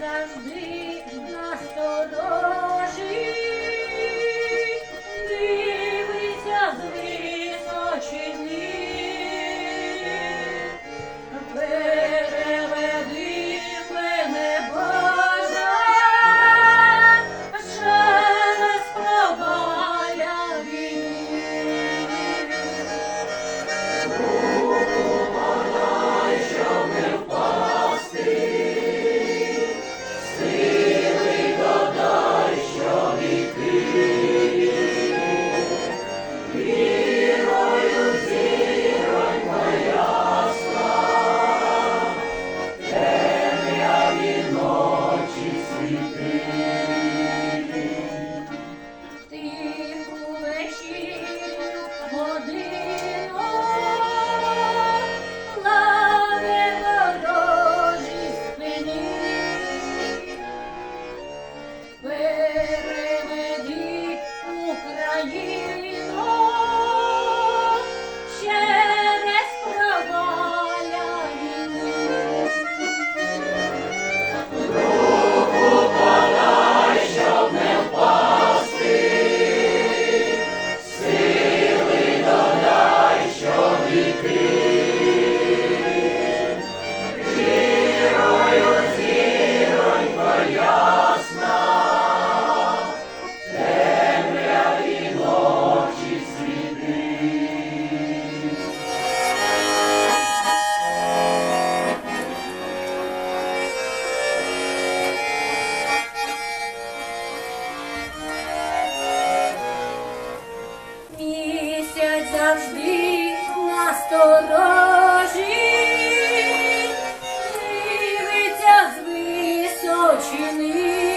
Nazlı сторожі, дивиться з височини.